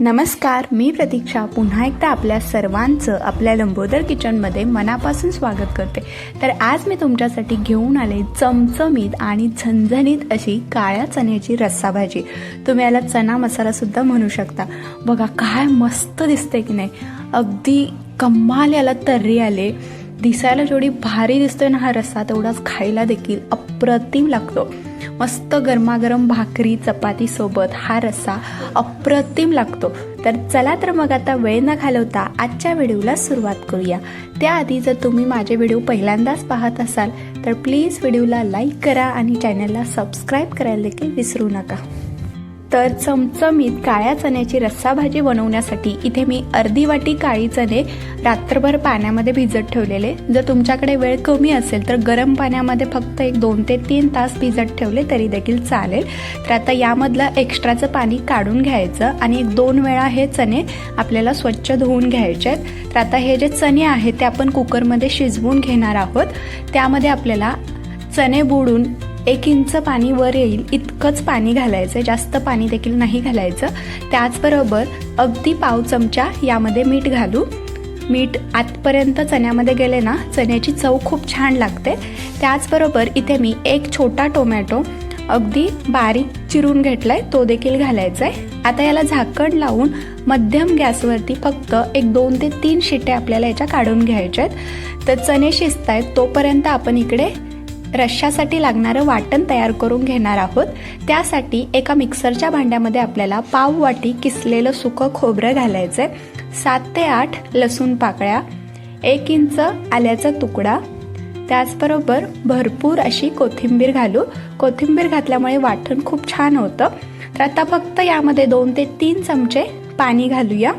नमस्कार मी प्रतीक्षा. पुन्हा एकदा आपल्या सर्वांचं आपल्या लंबोदर किचनमध्ये मनापासून स्वागत करते. तर आज मी तुमच्यासाठी घेऊन आले चमचमीत आणि झणझणीत अशी काळ्या चण्याची रस्सा भाजी तुम्ही याला चना मसालासुद्धा म्हणू शकता. बघा काय मस्त दिसते की नाही. अगदी कमाल याला तर्री आले. दिसायला जेवढी भारी दिसतोय ना हा रस्सा तेवढाच खायला देखील अप्रतिम लागतो. मस्त गरमागरम भाकरी चपाती सोबत हा रस्सा अप्रतिम लागतो. तर चला तर मग आता वेळ न घालवता आजच्या व्हिडिओला सुरुवात करूया. त्याआधी जर तुम्ही माझे व्हिडिओ पहिल्यांदाच पाहत असाल तर प्लीज व्हिडिओला लाईक करा आणि चॅनलला सबस्क्राईब करायला देखील विसरू नका. तर चमचमीत काळ्या चण्याची रस्सा भाजी बनवण्यासाठी इथे मी अर्धी वाटी काळी चणे रात्रभर पाण्यामध्ये भिजत ठेवलेले. जर तुमच्याकडे वेळ कमी असेल तर गरम पाण्यामध्ये फक्त एक दोन ते तीन तास भिजत ठेवले तरी देखील चालेल. तर आता यामधलं एक्स्ट्राचं पाणी काढून घ्यायचं आणि एक दोन वेळा हे चणे आपल्याला स्वच्छ धुवून घ्यायचे आहेत. तर आता हे जे चणे आहेत ते आपण कुकरमध्ये शिजवून घेणार आहोत. त्यामध्ये आपल्याला चणे बुडून एक इंच पाणी वर येईल इतकंच पाणी घालायचं जास्त पाणी देखील नाही घालायचं. त्याचबरोबर अगदी पाव चमचा यामध्ये मीठ घालू. मीठ आतपर्यंत चण्यामध्ये गेले ना चण्याची चव खूप छान लागते. त्याचबरोबर इथे मी एक छोटा टोमॅटो अगदी बारीक चिरून घेतलाय तो देखील घालायचा आहे आता याला झाकण लावून मध्यम गॅसवरती फक्त एक दोन ते तीन शिट्या आपल्याला याच्या काढून घ्यायच्या आहेत तर चणे शिजत आहेत तोपर्यंत आपण इकडे रश्श्यासाठी लागणारं वाटण तयार करून घेणार आहोत. त्यासाठी एका मिक्सरच्या भांड्यामध्ये आपल्याला पाव वाटी किसलेलं सुकं खोबरं घालायचं आहे सात ते आठ लसूण पाकळ्या एक इंच आल्याचा तुकडा त्याचबरोबर भरपूर अशी कोथिंबीर घालू. कोथिंबीर घातल्यामुळे वाटण खूप छान होतं. तर आता फक्त यामध्ये दोन ते तीन चमचे पाणी घालूया.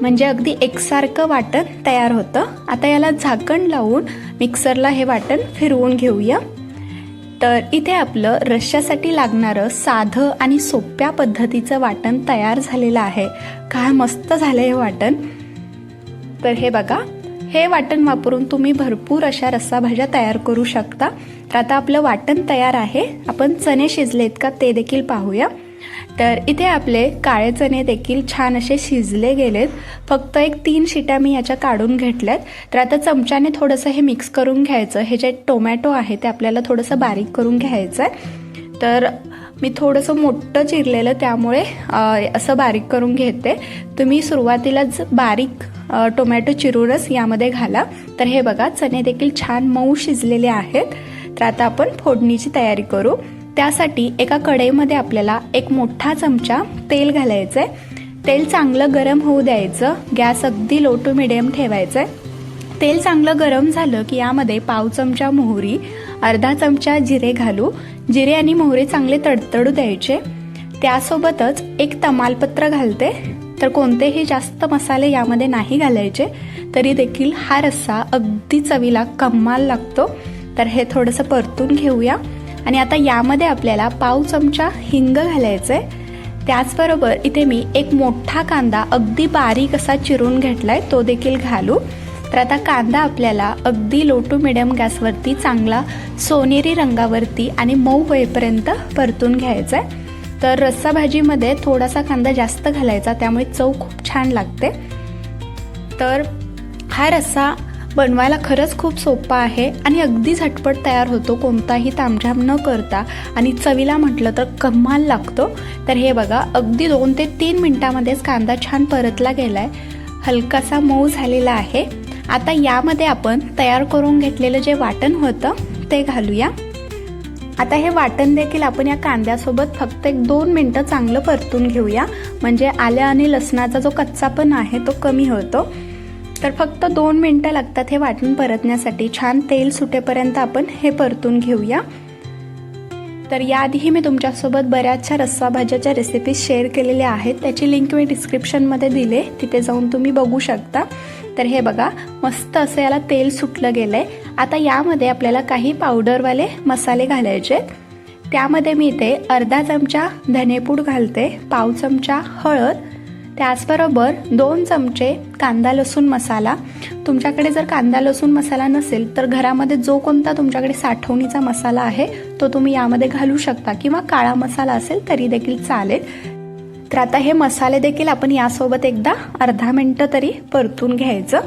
म्हणजे अगदी एकसारखं वाटण तयार होतं. आता याला झाकण लावून मिक्सरला हे वाटण फिरवून घेऊया. तर इथे आपलं रश्श्यासाठी लागणारं साधं आणि सोप्या पद्धतीचं वाटण तयार झालेलं आहे. काय मस्त झालं हे वाटण. तर हे बघा हे वाटण वापरून तुम्ही भरपूर अशा रस्सा भाज्या तयार करू शकता. तर आता आपलं वाटण तयार आहे. आपण चणे शिजलेत का ते देखील पाहूया. तर इथे आपले काळे चणे देखील छान असे शिजले गेलेत. फक्त एक तीन शिट्या मी याच्या काढून घेतल्यात. तर आता चमच्याने थोडंसं हे मिक्स करून घ्यायचं. हे जे टोमॅटो आहे ते आपल्याला थोडंसं बारीक करून घ्यायचं आहे तर मी थोडंसं मोठं चिरलेलं त्यामुळे असं बारीक करून घेते. तुम्ही सुरुवातीलाच बारीक टोमॅटो चिरूनच यामध्ये घाला. तर हे बघा चणे देखील छान मऊ शिजलेले आहेत. तर आता आपण फोडणीची तयारी करू. त्यासाठी एका कढईमध्ये आपल्याला एक मोठा चमचा तेल घालायचं आहे तेल चांगलं गरम होऊ द्यायचं. गॅस अगदी लो टू मिडियम ठेवायचं आहे तेल चांगलं गरम झालं की यामध्ये पाव चमचा मोहरी अर्धा चमचा जिरे घालू. जिरे आणि मोहरी चांगले तडतडू द्यायचे. त्यासोबतच एक तमालपत्र घालते. तर कोणतेही जास्त मसाले यामध्ये नाही घालायचे. तरी देखील हा रस्सा अगदी चवीला कमाल लागतो. तर हे थोडंसं परतून घेऊया. आणि आता यामध्ये आपल्याला पाव चमचा हिंग घालायचं आहे त्याचबरोबर इथे मी एक मोठा कांदा अगदी बारीक असा चिरून घेतलाय तो देखील घालू. तर आता कांदा आपल्याला अगदी लो टू मिडियम गॅसवरती चांगला सोनेरी रंगावरती आणि मऊ होईपर्यंत परतून घ्यायचा आहे तर रस्सा भाजीमध्ये थोडासा कांदा जास्त घालायचा त्यामुळे चव खूप छान लागते. तर हा रस्सा बनवायला खरंच खूप सोपा आहे आणि अगदी झटपट तयार होतो कोणताही तामझाम न करता. आणि चवीला म्हटलं तर कम्माल लागतो. तर हे बघा अगदी दोन ते तीन मिनटामध्येच कांदा छान परतला गेला आहे हलकासा मऊ झालेला आहे. आता यामध्ये आपण तयार करून घेतलेलं जे वाटण होतं ते घालूया. आता हे वाटण देखील आपण या कांद्यासोबत फक्त एक दोन मिनटं चांगलं परतून घेऊया. म्हणजे आल्या आणि लसणाचा जो कच्चापण आहे तो कमी होतो. तर फक्त दोन मिनटं लागतात हे वाटण परतण्यासाठी. छान तेल सुटेपर्यंत आपण हे परतून घेऊया. तर याआधीही मी तुमच्यासोबत बऱ्याचशा रस्सा भाज्याच्या रेसिपीज शेअर केलेल्या आहेत. त्याची लिंक मी डिस्क्रिप्शनमध्ये दिले. तिथे जाऊन तुम्ही बघू शकता. तर हे बघा मस्त असं याला तेल सुटलं गेलंय. आता यामध्ये आपल्याला काही पावडरवाले मसाले घालायचे त्यामध्ये मी इथे अर्धा चमचा धनेपूड घालते पाव चमचा हळद त्याचबरोबर दोन चमचे कांदा लसूण मसाला. तुमच्याकडे जर कांदा लसूण मसाला नसेल तर घरामध्ये जो कोणता तुमच्याकडे साठवणीचा मसाला आहे तो तुम्ही यामध्ये घालू शकता किंवा काळा मसाला असेल तरी देखील चालेल. तर आता हे मसाले देखील आपण यासोबत एकदा अर्धा मिनटं तरी परतून घ्यायचं.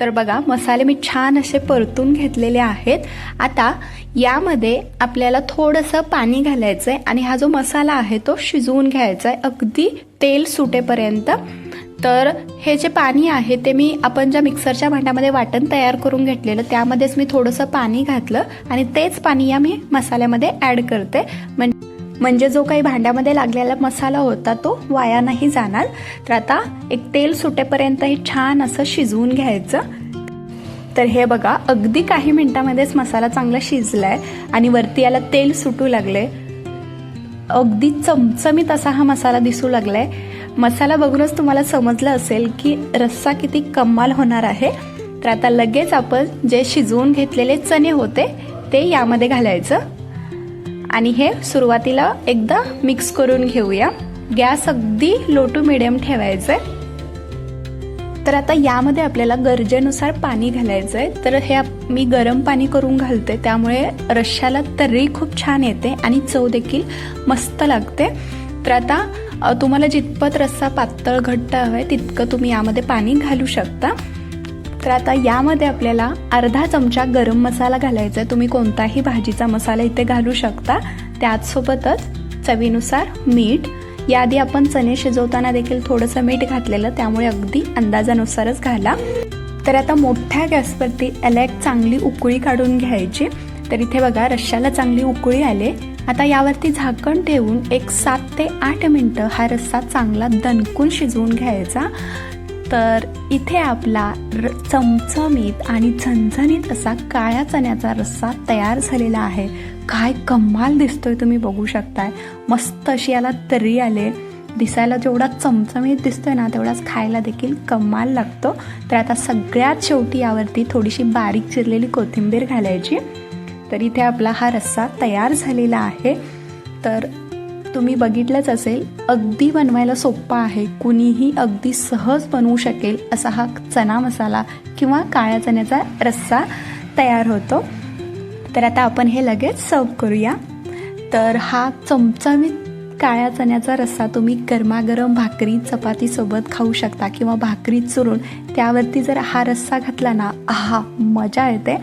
तर बघा मसाले मी छान असे परतून घेतलेले आहेत. आता यामध्ये आपल्याला थोडंसं पाणी घालायचं आहे आणि हा जो मसाला आहे तो शिजवून घ्यायचा आहे अगदी तेल सुटेपर्यंत. तर हे जे पाणी आहे ते मी आपण ज्या मिक्सरच्या भांड्यामध्ये वाटण तयार करून घेतलेलं त्यामध्येच मी थोडंसं पाणी घातलं आणि तेच पाणी या मी मसाल्यामध्ये ॲड करते. म्हणजे म्हणजे जो काही भांड्यामध्ये लागलेला मसाला होता तो वाया नाही जाणार. तर आता एक तेल सुटेपर्यंत हे छान असं शिजवून घ्यायचं. तर हे बघा अगदी काही मिनटामध्येच मसाला चांगला शिजलाय आणि वरती याला तेल सुटू लागले अगदी चमचमीत असा हा मसाला दिसू लागलाय. मसाला बघूनच तुम्हाला समजलं असेल की रस्सा किती कमाल होणार आहे. तर आता लगेच आपण जे शिजवून घेतलेले चणे होते ते यामध्ये घालायचं. आणि हे सुरुवातीला एकदा मिक्स करून घेऊया. गॅस अगदी लो टू मिडियम ठेवायचं आहे तर आता यामध्ये आपल्याला गरजेनुसार पाणी घालायचं आहे तर हे आप- मी गरम पाणी करून घालते. त्यामुळे रश्श्याला तर्री खूप छान येते आणि चव देखील मस्त लागते. तर आता तुम्हाला जितपत रस्सा पातळ घट्ट हवं आहे तितकं तुम्ही यामध्ये पाणी घालू शकता. तर आता यामध्ये आपल्याला अर्धा चमचा गरम मसाला घालायचा आहे. तुम्ही कोणताही भाजीचा मसाला इथे घालू शकता. त्याचसोबतच चवीनुसार मीठ. याआधी आपण चणे शिजवताना देखील थोडंसं मीठ घातलेलं त्यामुळे अगदी अंदाजानुसारच घाला. तर आता मोठ्या गॅसवरती याला एक चांगली उकळी काढून घ्यायची. तर इथे बघा रश्श्याला चांगली उकळी आले. आता यावरती झाकण ठेवून एक सात ते आठ मिनटं हा रस्सा चांगला दणकून शिजवून घ्यायचा. तर इथे आपला र चमचमीत आणि झणझणीत असा काळ्या चण्याचा रस्सा तयार झालेला आहे. काय कमाल दिसतोय तुम्ही बघू शकताय. मस्त अशी याला तरी आले. दिसायला जेवढा चमचमीत दिसतोय ना तेवढाच खायला देखील कमाल लागतो. तर आता सगळ्यात शेवटी यावरती थोडीशी बारीक चिरलेली कोथिंबीर घालायची. तर इथे आपला हा रस्सा तयार झालेला आहे. तर तुम्ही बघितलंच असेल अगदी बनवायला सोप्पा आहे. कुणीही अगदी सहज बनवू शकेल असा हा चना मसाला किंवा काळ्या चण्याचा रस्सा तयार होतो. तर आता आपण हे लगेच सर्व करूया. तर हा चमचमीत काळ्या चण्याचा रस्सा तुम्ही गरमागरम भाकरी चपातीसोबत खाऊ शकता किंवा भाकरी चुरून त्यावरती जर हा रस्सा घातला ना आहा मजा येते.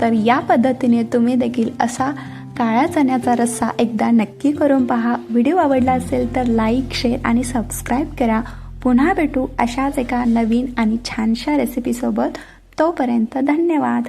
तर या पद्धतीने तुम्ही देखील असा काळ्या चण्याचा रस्सा एकदा नक्की करून पहा. व्हिडिओ आवडला असेल तर लाईक शेअर आणि सबस्क्राईब करा. पुन्हा भेटू अशाच एका नवीन आणि छानशा रेसिपीसोबत तोपर्यंत धन्यवाद.